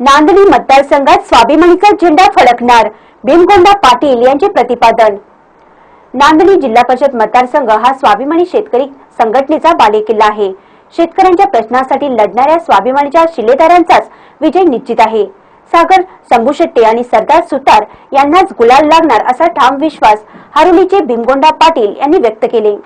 नांदणी मतदारसंघात स्वाभिमानीचा झेंडा फडकणार भीमगोंडा पाटील यांचे प्रतिपादन. नांदणी जिल्हा परिषद मतदारसंघ हा स्वाभिमानी शेतकरी संघटनेचा बालेकिल्ला आहे. शेतकऱ्यांच्या प्रश्नासाठी लढणाऱ्या स्वाभिमानीच्या शिलेदारांचाच विजय निश्चित आहे. सागर शंभू शंभूशेट्टे आणि सरदार सुतार यांनाच गुलाल लागणार असा ठाम विश्वास हारोलीचे भीमगोंडा पाटील यांनी व्यक्त केले.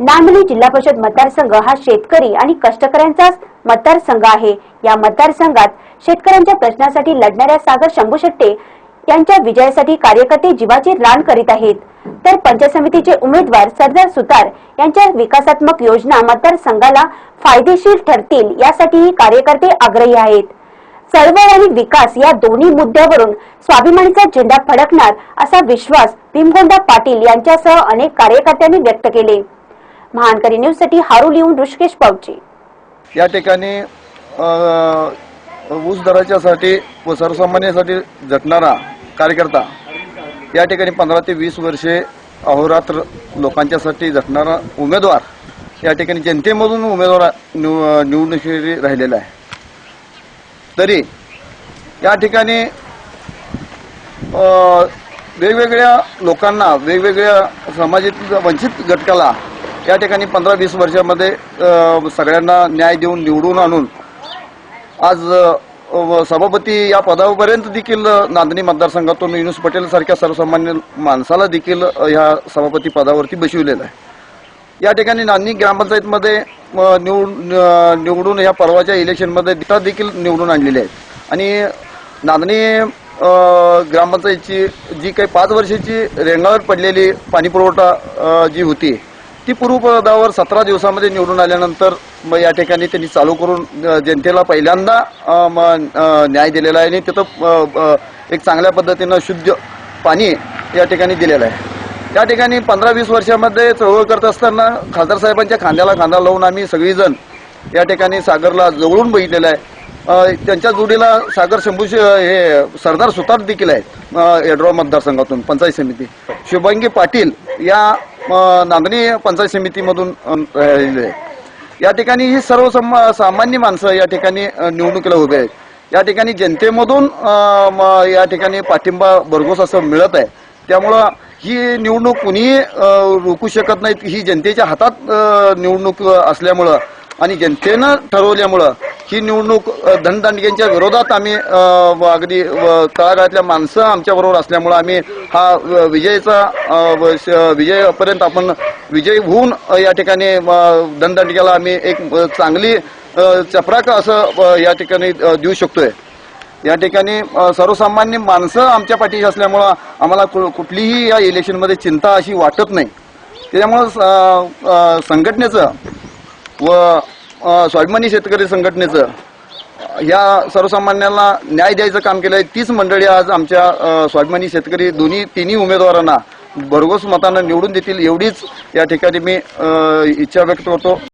नांदणी जिल्हा परिषद मतदारसंघ हा शेतकरी आणि कष्टकऱ्यांचा मतदारसंघ आहे. या मतदारसंघात शेतकऱ्यांच्या प्रश्नासाठी लढणाऱ्या सागर शंभूशेट्टे यांच्या विजयासाठी कार्यकर्ते जीवाची रान करीत आहेत. तर पंचायत समितीचे उमेदवार सरदार सुतार यांच्या विकासात्मक योजना मतदारसंघाला फायदेशीर ठरतील यासाठीही कार्यकर्ते आग्रही आहेत. चळवळ आणि विकास या दोन्ही मुद्द्यावरून स्वाभिमानीचा झेंडा फडकणार असा विश्वास भीमगोंडा पाटील यांच्यासह अनेक कार्यकर्त्यांनी व्यक्त केले. महानकरी न्यूजसाठी हारू लिहून ऋषिकेश पावचे या ठिकाणी ऊस दराच्यासाठी व सर्वसामान्यासाठी झटणारा कार्यकर्ता या ठिकाणी पंधरा ते वीस वर्षे अहोरात्र लोकांच्यासाठी झटणारा उमेदवार या ठिकाणी जनतेमधून उमेदवार निवडणुकी राहिलेला आहे. तरी या ठिकाणी वेगवेगळ्या लोकांना वेगवेगळ्या समाजातील वंचित घटकाला या ठिकाणी पंधरा वीस वर्षामध्ये सगळ्यांना न्याय देऊन निवडून आणून आज व सभापती या पदापर्यंत देखील नांदणी मतदारसंघातून युनुस पटेल सारख्या सर्वसामान्य माणसाला देखील ह्या सभापती पदावरती बसविलेलं आहे. या ठिकाणी नांदणी ग्रामपंचायतमध्ये निवड निवडून या परवाच्या इलेक्शनमध्ये दिटा देखील निवडून आणलेले आहेत. आणि नांदणी ग्रामपंचायतची जी काही पाच वर्षाची रेंगाळत पडलेली पाणी पुरवठा जी होती ती पूर्वपदावर सतरा दिवसामध्ये निवडून आल्यानंतर मग या ठिकाणी त्यांनी चालू करून जनतेला पहिल्यांदा न्याय दिलेला आहे आणि तिथं एक चांगल्या पद्धतीनं शुद्ध पाणी या ठिकाणी दिलेलं आहे. त्या ठिकाणी पंधरा वीस वर्षामध्ये चळवळ करत असताना खासदार साहेबांच्या खांद्याला खांदा लावून आम्ही सगळीजण या ठिकाणी सागरला जवळून बघितलेलं आहे. त्यांच्या जोडीला सागर शंभू हे सरदार सुतार देखील आहेत अ, येड्रॉ मतदारसंघातून पंचायत समिती. शुभांगी पाटील या नांदणी पंचायत समितीमधून या ठिकाणी ही सर्व सामान्य माणसं या ठिकाणी निवडणुकीला उभे आहेत. या ठिकाणी जनतेमधून म- या ठिकाणी पाठिंबा भरघोस असं मिळत आहे. त्यामुळं ही निवडणूक कुणीही रोखू शकत नाहीत. ही जनतेच्या हातात निवडणूक असल्यामुळं आणि जनतेनं ठरवल्यामुळं ही निवडणूक धनदांडग्यांच्या विरोधात आम्ही अगदी तळागाळातल्या माणसं आमच्याबरोबर असल्यामुळं आम्ही हा विजयचा व श- विजयापर्यंत आपण विजय होऊन या ठिकाणी धनदांडग्याला आम्ही एक चांगली चपराक असं या ठिकाणी देऊ शकतोय. या ठिकाणी सर्वसामान्य माणसं आमच्या पाठीशी असल्यामुळं आम्हाला कु- कुठलीही या इलेक्शनमध्ये चिंता अशी वाटत नाही. त्याच्यामुळं स- संघटनेचं व स्वाभिमानी शेतकरी संघटनेचं या सर्वसामान्यांना न्याय द्यायचं काम केलंय. तीच मंडळी आज आमच्या स्वाभिमानी शेतकरी दोन्ही तिन्ही उमेदवारांना भरघोस मतानं निवडून देतील एवढीच या ठिकाणी मी इच्छा व्यक्त करतो.